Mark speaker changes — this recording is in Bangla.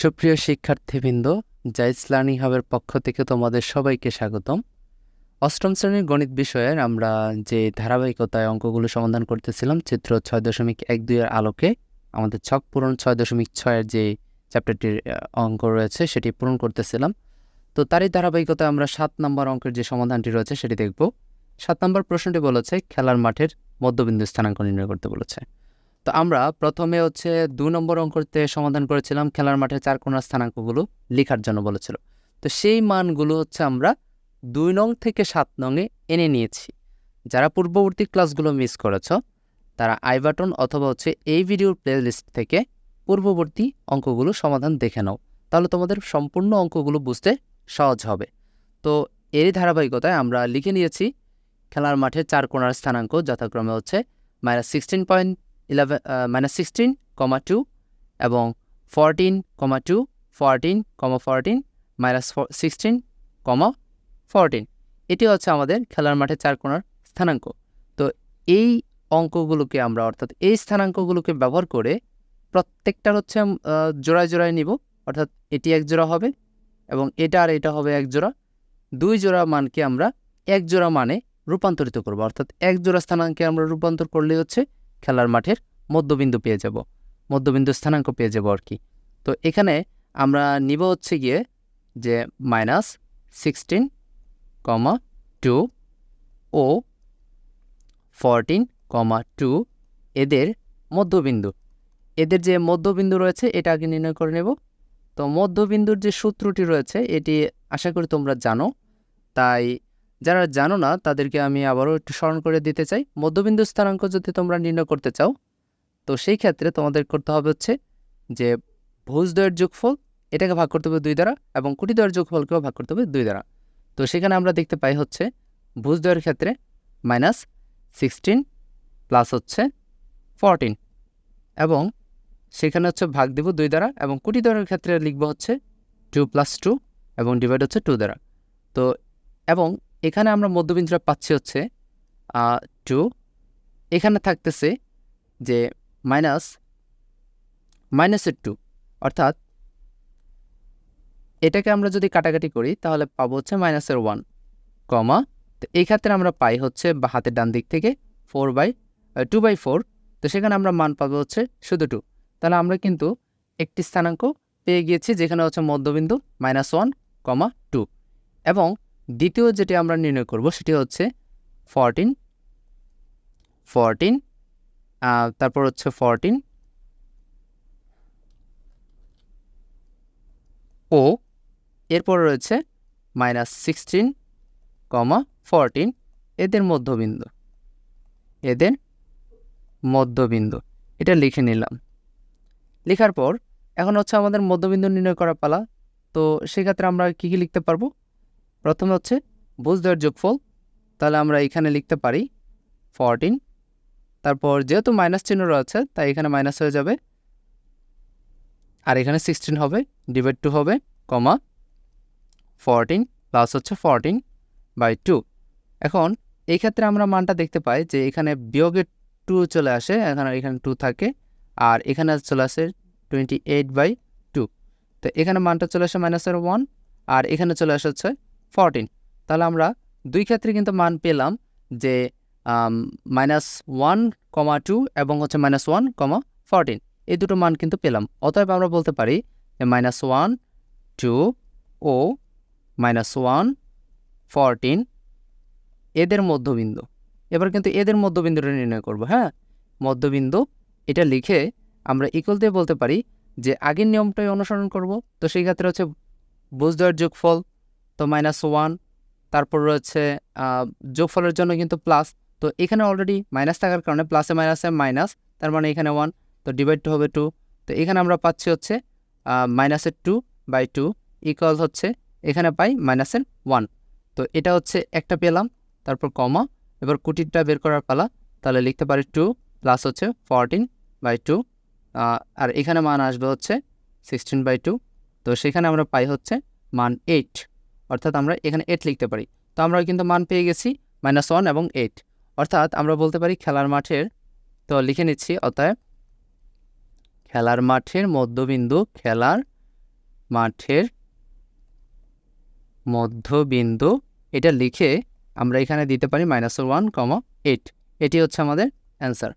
Speaker 1: সুপ্রিয় শিক্ষার্থীবৃন্দ জাইস লার্নিং হাবের পক্ষ থেকে তোমাদের সবাইকে স্বাগতম। অষ্টম শ্রেণির গণিত বিষয়ের আমরা যে ধারাবাহিকতায় অঙ্কগুলো সমাধান করতেছিলাম, চিত্র ছয় দশমিক এক দুইয়ের আলোকে, আমাদের ছক পূরণ ছয় দশমিক ছয়ের যে চ্যাপ্টারটির অঙ্ক রয়েছে সেটি পূরণ করতেছিলাম। তো তারই ধারাবাহিকতায় আমরা সাত নম্বর অঙ্কের যে সমাধানটি রয়েছে সেটি দেখব। সাত নম্বর প্রশ্নটি বলেছে, খেলার মাঠের মধ্যবিন্দু স্থানাঙ্ক নির্ণয় করতে বলেছে। তো আমরা প্রথমে হচ্ছে দু নম্বর অঙ্কতে সমাধান করেছিলাম খেলার মাঠে চার কোণার স্থানাঙ্কগুলো লেখার জন্য বলেছিল। তো সেই মানগুলো হচ্ছে আমরা দুই নং থেকে সাত নংয়ে এনে নিয়েছি। যারা পূর্ববর্তী ক্লাসগুলো মিস করেছ, তারা আই বাটন অথবা হচ্ছে এই ভিডিওর প্লেলিস্ট থেকে পূর্ববর্তী অঙ্কগুলো সমাধান দেখে নাও। তাহলে তোমাদের সম্পূর্ণ অঙ্কগুলো বুঝতে সহজ হবে। তো এরই ধারাবাহিকতায় আমরা লিখে নিয়েছি, খেলার মাঠে চার কোণার স্থানাঙ্ক যথাক্রমে হচ্ছে minus sixteen point eleven minus sixteen comma two এবং fourteen comma two fourteen comma fourteen minus sixteen comma fourteen এটি হচ্ছে আমাদের খেলার মাঠে চার কোণার স্থানাঙ্ক। তো এই অঙ্কগুলোকে আমরা, অর্থাৎ এই স্থানাঙ্কগুলোকে ব্যবহার করে প্রত্যেকটার হচ্ছে জোড়ায় জোড়ায় নিব, অর্থাৎ এটি এক জোড়া হবে এবং এটা আর এটা হবে এক জোড়া। দুই জোড়া মানকে আমরা এক জোড়া মানে রূপান্তরিত করব, অর্থাৎ এক জোড়া স্থানাঙ্কে আমরা রূপান্তর করলে হচ্ছে খেলার মাঠের মধ্যবিন্দু পেয়ে যাব মধ্যবিন্দু স্থানাঙ্ক পেয়ে যাব আর কি। তো এখানে আমরা নিব হচ্ছে গিয়ে যে মাইনাস সিক্সটিন কমা টু ও ফরটিন কমা টু এদের মধ্যবিন্দু। এদের যে মধ্যবিন্দু রয়েছে এটা আগে নির্ণয় করে নেব। তো মধ্যবিন্দুর যে সূত্রটি রয়েছে এটি আশা করি তোমরা জানো, তাই যারা জানো না, তাদেরকে আমি আবারও একটু স্মরণ করে দিতে চাই। মধ্যবিন্দু স্থানাঙ্ক যদি তোমরা নির্ণয় করতে চাও, তো সেই ক্ষেত্রে তোমাদের করতে হবে হচ্ছে যে ভুজদ্বয়ের যোগফল, এটাকে ভাগ করতে হবে দুই দ্বারা এবং কুটিদ্বয়ের যোগফলকেও ভাগ করতে হবে দুই দ্বারা। তো সেখানে আমরা দেখতে পাই হচ্ছে ভুজদ্বয়ের ক্ষেত্রে মাইনাস সিক্সটিন প্লাস হচ্ছে ফরটিন এবং সেখানে হচ্ছে ভাগ দিব দুই দ্বারা এবং কুটিদ্বয়ের ক্ষেত্রে লিখব হচ্ছে টু প্লাস টু এবং ডিভাইড হচ্ছে টু দ্বারা। তো এবং এখানে আমরা মধ্যবিন্দুটা পাচ্ছি হচ্ছে টু এখানে থাকতেছে যে মাইনাস মাইনাসের টু অর্থাৎ এটাকে আমরা যদি কাটাকাটি করি, তাহলে পাবো হচ্ছে মাইনাসের ওয়ান কমা তো এই ক্ষেত্রে আমরা পাই হচ্ছে বা হাতের ডান দিক থেকে four by two by four তো সেখানে আমরা মান পাবো হচ্ছে শুধু টু তাহলে আমরা কিন্তু একটি স্থানাঙ্ক পেয়ে গিয়েছি যেখানে হচ্ছে মধ্যবিন্দু মাইনাস ওয়ান কমা টু এবং দ্বিতীয় যেটি আমরা নির্ণয় করব সেটি হচ্ছে ফরটিন ফরটিন তারপর হচ্ছে ফরটিন ও, এরপর রয়েছে মাইনাস সিক্সটিন কমা ফরটিন এদের মধ্যবিন্দু এদের মধ্যবিন্দু, এটা লিখে নিলাম। লেখার পর, এখন হচ্ছে আমাদের মধ্যবিন্দু নির্ণয় করা পালা, তো সেক্ষেত্রে আমরা কী কী লিখতে পারব? প্রথমে হচ্ছে ভুজদ্বয়ের যোগফল, তাহলে আমরা এখানে লিখতে পারি ফরটিন তারপর যেহেতু মাইনাস চিহ্ন রয়েছে, তাই এখানে মাইনাস হয়ে যাবে, আর এখানে সিক্সটিন হবে ডিভাইড টু হবে কমা ফরটিন প্লাস হচ্ছে ফরটিন বাই টু এখন এই ক্ষেত্রে আমরা মানটা দেখতে পাই যে এখানে বিয়োগের টু চলে আসে, এখানে এখানে টু থাকে, আর এখানে চলে আসে টোয়েন্টি এইট বাই টু তো এখানে মানটা চলে আসে মাইনাসের ওয়ান আর এখানে চলে আসে হচ্ছে ফরটিন তাহলে আমরা দুই ক্ষেত্রে কিন্তু মান পেলাম যে মাইনাস ওয়ান কমা টু এবং হচ্ছে মাইনাস ওয়ান কমা ফরটিন এই দুটো মান কিন্তু পেলাম। অতএব আমরা বলতে পারি মাইনাস ওয়ান টু ও মাইনাস ওয়ান ফরটিন এদের মধ্যবিন্দু। এবার কিন্তু এদের মধ্যবিন্দুটা নির্ণয় করব হ্যাঁ? মধ্যবিন্দু, এটা লিখে আমরা ইকুয়াল দিয়ে বলতে পারি যে আগের নিয়মটাই অনুসরণ করব। তো সেই ক্ষেত্রে হচ্ছে বুঝদয়ের যোগফল তো মাইনাস ওয়ান তারপর রয়েছে যোগফলের জন্য কিন্তু প্লাস তো এখানে অলরেডি মাইনাস থাকার কারণে প্লাসে মাইনাসে মাইনাস তার মানে এখানে ওয়ান তো ডিভাইড হবে টু তো এখানে আমরা পাচ্ছি হচ্ছে মাইনাসের টু বাই টু ইকুয়াল হচ্ছে, এখানে পাই মাইনাসের ওয়ান তো এটা হচ্ছে একটা পেলাম, তারপর কমা এবার কুটিরটা বের করার পালা, তাহলে লিখতে পারি টু প্লাস হচ্ছে ফরটিন বাই টু আর এখানে মান আসবে হচ্ছে সিক্সটিন বাই টু তো সেখানে আমরা পাই হচ্ছে মান এইট অর্থাৎ আমরা এখানে এইট লিখতে পারি। তো আমরা কিন্তু মান পেয়ে গেছি মাইনাস ওয়ান এবং এইট অর্থাৎ আমরা বলতে পারি খেলার মাঠের, তো লিখে নিচ্ছি অতএব খেলার মাঠের মধ্যবিন্দু খেলার মাঠের মধ্যবিন্দু, এটা লিখে আমরা এখানে দিতে পারি মাইনাস ওয়ান কমা এইট এটি হচ্ছে আমাদের অ্যান্সার